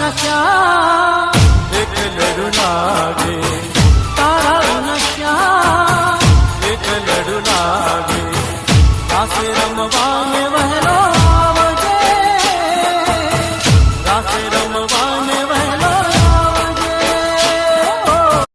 नशा एक लड़ू लागे तारा नशा एक लड़ू लागे आसे रमवा में